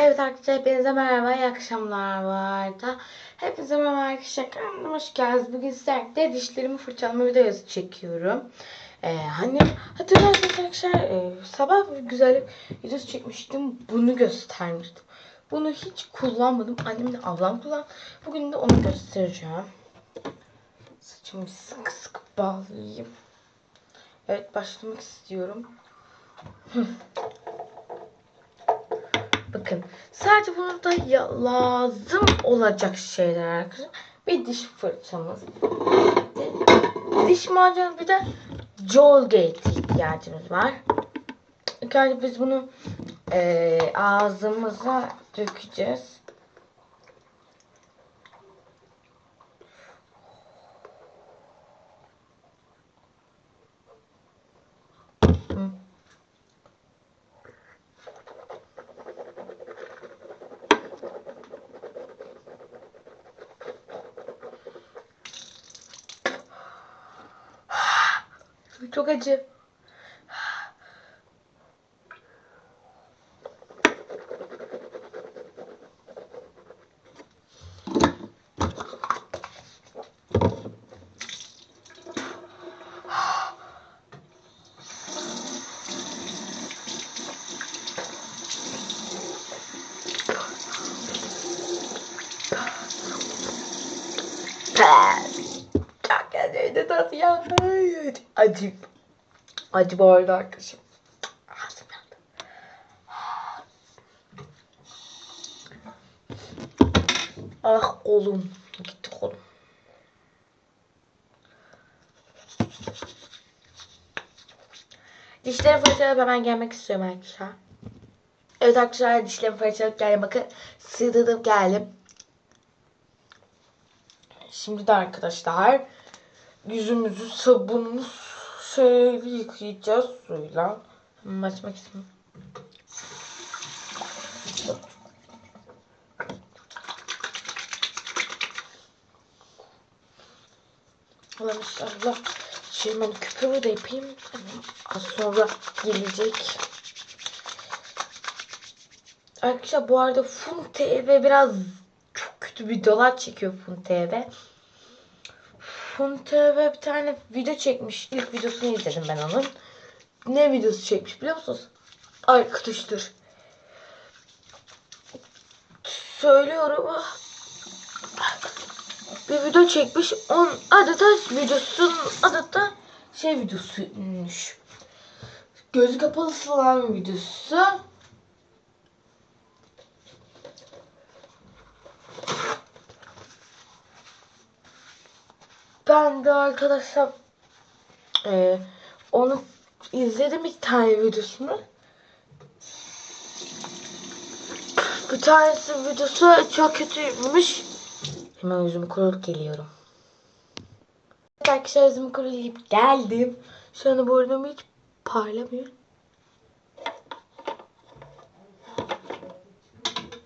Evet arkadaşlar hepinize merhaba, iyi akşamlar bu arada. Hepinize merhaba arkadaşlar, hoş geldiniz. Bugün sizlerle dişlerimi fırçalama videosu çekiyorum. Ee, hani hatırlarsanız arkadaşlar e, sabah bir güzellik videosu çekmiştim. Bunu göstermiştim. Bunu hiç kullanmadım. Annemle ablam kullan. Bugün de onu göstereceğim. Saçımı sıkı sıkı bağlayayım. Evet başlamak istiyorum. Bakın sadece burada ya- lazım olacak şeyler arkadaşlar. Bir diş fırçamız. Diş macunu bir de Colgate ihtiyacımız var. İlk önce biz bunu eee, ağzımıza dökeceğiz. Çok acı. Çok acıydı tadı ya. Ay, Acı. Acı bu arada arkadaşım. Ağzım. Ah kolum. Gitti kolum. Dişlerimi fırçalayıp hemen gelmek istiyorum arkadaşlar. Evet arkadaşlar dişlerimi fırçalayıp geldim. Bakın sığdırdım geldim. Şimdi de arkadaşlar yüzümüzü sabunlu şeyle yıkayacağız suyla. Açmak istiyorum. Allah inşallah. Şimdi ben küpümü de yapayım. Az sonra gelecek. Arkadaşlar bu arada Fun TV biraz çok kötü videolar çekiyor Fun TV. TV bir tane video çekmiş. İlk videosunu izledim ben onun. Ne videosu çekmiş biliyor musunuz? Arkadaşlar. Söylüyorum. ah. Bir video çekmiş. On videosunun adı da şey videosuymuş. Gözü kapalı slime videosu. Ben de arkadaşlar e, onu izledim bir tane videosunu. Bir tanesi videosu çok kötüymüş. Hemen yüzümü kurulup geliyorum. Arkadaşlar yüzümü kurulayıp geldim. Şu anda bu arada hiç parlamıyor.